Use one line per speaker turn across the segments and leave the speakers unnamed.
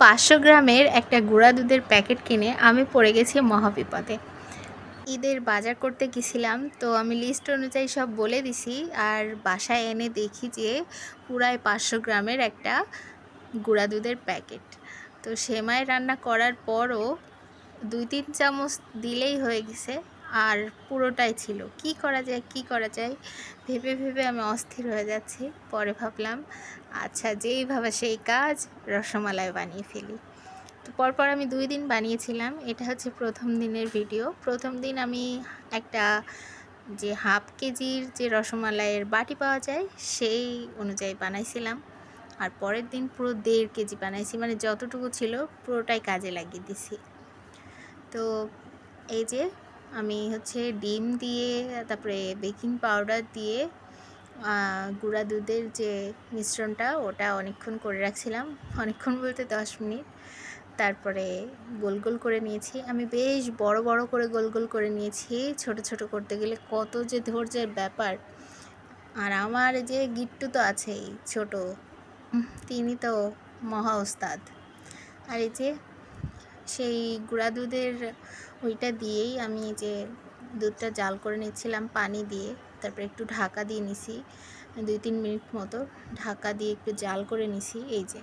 পাঁচশো গ্রামের একটা গুঁড়া দুধের প্যাকেট কিনে আমি পড়ে গেছি মহাবিপদে। ঈদের বাজার করতে গেছিলাম, তো আমি লিস্ট অনুযায়ী সব বলে দিছি আর বাসায় এনে দেখি যে পুরায় পাঁচশো গ্রামের একটা গুঁড়া দুধের প্যাকেট। তো সেমাই রান্না করার পরও দুই তিন চামচ দিলেই হয়ে গেছে। আর পুরোটাই ছিল। কি করা যায়, কি করা যায়? ভেবে ভেবে আমি অস্থির হয়ে যাচ্ছি। পরে ভাবলাম আচ্ছা যেই ভাবা সেই কাজ, রসমালাই বানিয়ে ফেলি। তো পরপর আমি দুই দিন বানিয়েছিলাম। এটা হচ্ছে প্রথম দিনের ভিডিও প্রথম দিন আমি একটা যে হাফ কেজির যে রসমালাইয়ের বাটি পাওয়া যায়, সেই অনুযায়ী বানাইছিলাম। আর পরের দিন পুরো দেড় কেজি বানাইছি। মানে যতটুকু ছিল, পুরোটাই কাজে লাগিয়ে দিছি। তো এই যে আমি হচ্ছে ডিম দিয়ে, তারপরে বেকিং পাউডার দিয়ে গুঁড়া দুধের যে মিশ্রণটা, ওটা অনেকক্ষণ করে রাখছিলাম। অনেকক্ষণ বলতে দশ মিনিট। তারপরে গোল গোল করে নিয়েছি। আমি বেশ বড় বড় করে গোল গোল করে নিয়েছি। ছোট ছোট করতে গেলে কত যে ধৈর্যের ব্যাপার। আর আমার যে গিট্টু তো আছেই, ছোট। তিনি তো মহা ওস্তাদ। আর এই যে সেই গুঁড়া দুধের ওইটা দিয়েই আমি যে দুধটা জাল করে নিচ্ছিলাম পানি দিয়ে, তারপরে একটু ঢাকা দিয়ে নিছি, দুই তিন মিনিট মতো ঢাকা দিয়ে একটু জাল করে নিছি, এই যে।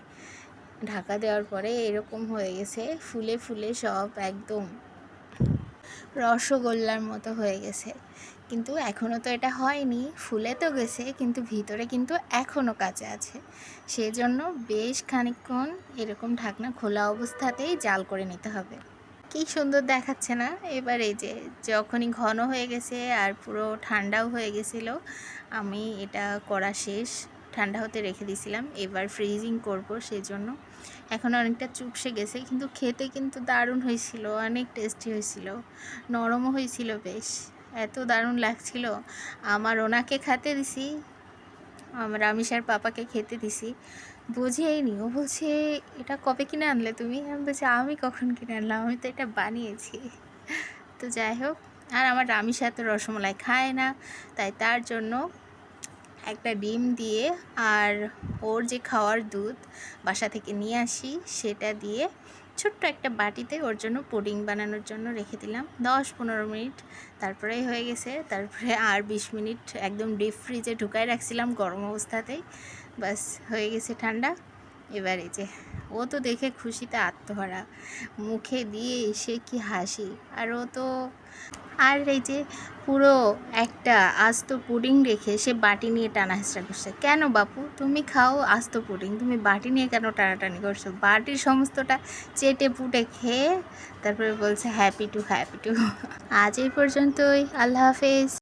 ঢাকা দেওয়ার পরে এরকম হয়ে গেছে, ফুলে ফুলে সব একদম রসগোল্লার মতো হয়ে গেছে। কিন্তু এখনও তো এটা হয়নি, ফুলে তো গেছে, কিন্তু ভিতরে কিন্তু এখনও কাঁচা আছে। সেজন্য বেশ খানিকক্ষণ এরকম ঢাকনা খোলা অবস্থাতেই জাল করে নিতে হবে। কি সুন্দর দেখাচ্ছে না? এবার এই যে যখনই ঘন হয়ে গেছে আর পুরো ঠান্ডাও হয়ে গেছিল, আমি এটা করা শেষ। ঠান্ডা হতে রেখে দিয়েছিলাম। এবার ফ্রিজিং করব সেই জন্য এখন অনেকটা চুপসে গেছে, কিন্তু খেতে কিন্তু দারুণ হয়েছিল, অনেক টেস্টি হয়েছিল, নরমও হয়েছিল বেশ, এত দারুণ লাগছিল। আমার ওনাকে খেতে দিছি, আমার রামিসার পাপাকে খেতে দিছি। বুঝেই নি, ও বলছে, এটা কবে কিনে আনলে তুমি? আমি বলছি, আমি কখন কিনে আনলাম? আমি তো এটা বানিয়েছি। তো যাই হোক, আর আমার রামিসা তো রসমালাই খায় না, তাই তার জন্য একটা ডিম দিয়ে আর ওর যে খাওয়ার দুধ বাসা থেকে নিয়ে আসি, সেটা দিয়ে ছোট্ট একটা বাটিতে ওর জন্য পুডিং বানানোর জন্য রেখে দিলাম। দশ পনেরো মিনিট তারপরে হয়ে গেছে। তারপরে আর বিশ মিনিট একদম ডিপ ফ্রিজে ঢুকায় রাখছিলাম গরম অবস্থাতেই। বাস হয়ে গেছে ঠান্ডা। এবারে যে ও তো দেখে খুশিতে আত্মহারা। মুখে দিয়ে সে কি হাসি? আর ও তো আর এই যে পুরো একটা আস্ত পুডিং রেখে সে বাটি নিয়ে টানা হেঁচড়া করছে। কেন বাপু? তুমি খাও আস্ত পুডিং। তুমি বাটি নিয়ে কেন টানাটানি করছ? বাটির সমস্তটা চেটে পুটে খেয়ে তারপরে বলছে হ্যাপি টু হ্যাপি টু আজ এই পর্যন্তই। আল্লাহ হাফেজ।